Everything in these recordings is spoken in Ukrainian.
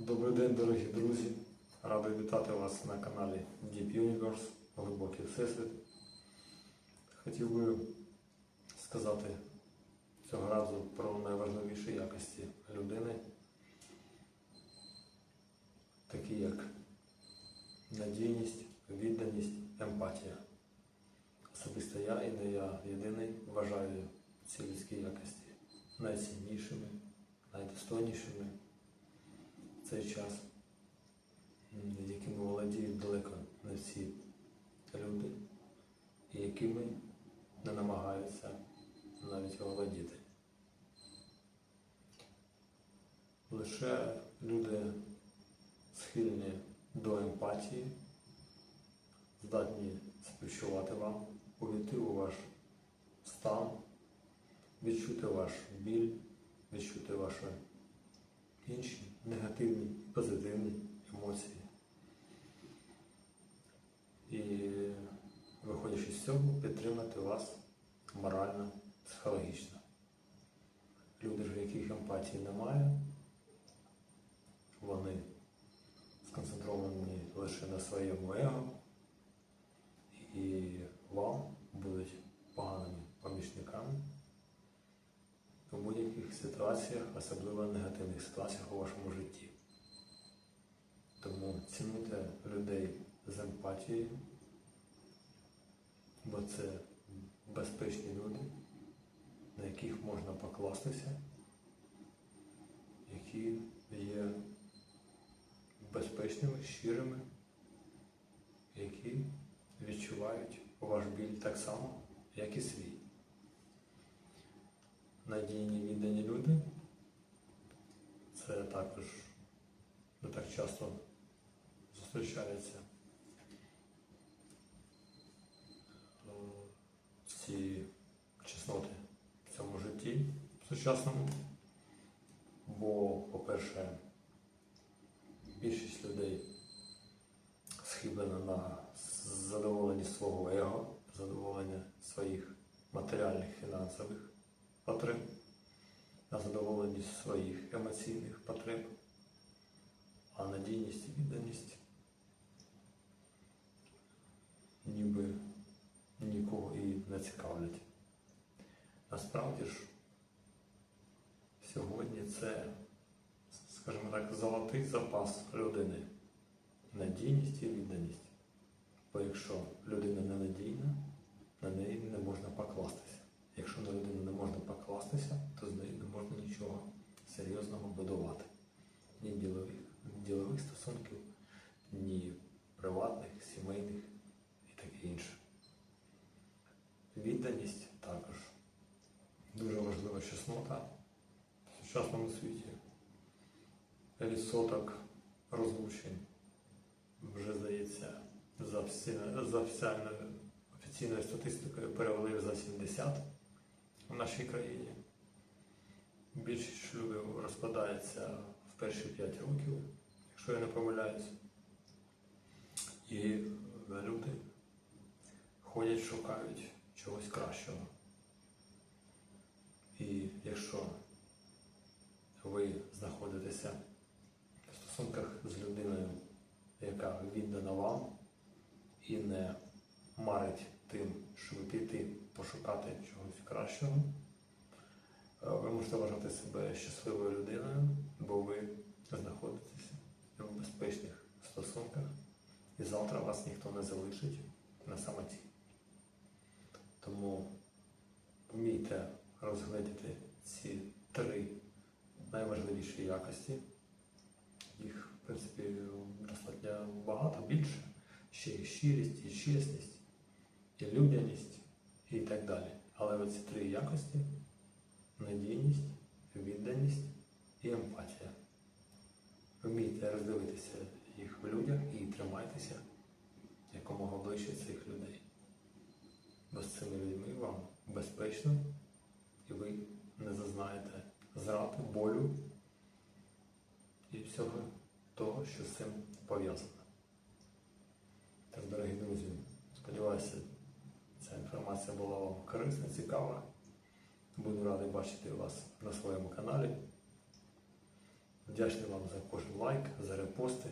Добрий день, дорогі друзі! Радий вітати вас на каналі Deep Universe Глибокий Всесвіт. Хотів би сказати цього разу про найважливіші якості людини, такі як надійність, відданість, емпатія. Особисто я і не я єдиний вважаю ці людські якості найціннішими, найдостойнішими в цей час, м, якими володіють далеко не всі люди, і якими не намагаються навіть володіти. Лише люди схильні до емпатії, здатні співчувати вам, увійти у ваш стан, відчути ваш біль, відчути ваші інші негативні і позитивні емоції. І виходячи з цього, підтримати вас морально, психологічно. Люди в яких емпатії немає, вони сконцентровані лише на своєму его і вам будуть поганими помічниками у будь-яких ситуаціях, особливо негативних ситуаціях у вашому житті. Тому цінуйте людей з емпатією, бо це безпечні люди, на яких можна покластися, які є безпечними, щирими, які відчувають ваш біль так само, як і свій надійні віддані люди. Це також не так часто зустрічаються е, ці чесноти в цьому житті в сучасному. Бо, по-перше, більшість людей схиблена на задоволення свого его, задоволення своїх матеріальних, фінансових потреб, на задоволення своїх емоційних потреб, а надійність і відданість ніби нікого і не цікавлять. Насправді ж, сьогодні це, скажімо так, золотий запас людини. Надійність і відданість. Бо якщо людина ненадійна, на неї не можна покластися. Якщо на людину не можна покластися, то з нею не можна нічого серйозного будувати. Ні ділових, ділових стосунків, ні приватних, сімейних і таке інше. Відданість також дуже важлива чеснота в сучасному світі. Відсоток розлучень вже здається за, всі, офіційною статистикою перевалив за 70 в нашій країні. Більшість шлюбів розпадається в перші 5 років, якщо я не помиляюсь. І люди ходять, шукають чогось кращого. І якщо ви знаходитеся в стосунках з людиною, яка віддана вам і не марить тим, щоб піти пошукати чогось кращого, е, ви можете вважати себе щасливою людиною, бо ви знаходитеся в безпечних стосунках, і завтра вас ніхто не залишить на самоті. Тому вмійте розгледіти ці три найважливіші якості. Їх, в принципі, достатньо багато, більше. Ще і щирість, і чесність, і людяність, і так далі. Але оці три якості надійність, відданість і емпатія. Вмійте роздивитися їх в людях і тримайтеся якомога ближче цих людей. Бо з цими людьми вам безпечно і ви не зазнаєте зради, болю і всього того, що з цим пов'язано. Так, дорогі друзі, сподіваюся, інформація була вам корисна, цікава. Буду радий бачити вас на своєму каналі. Вдячний вам за кожен лайк, за репости.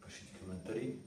Пишіть коментарі,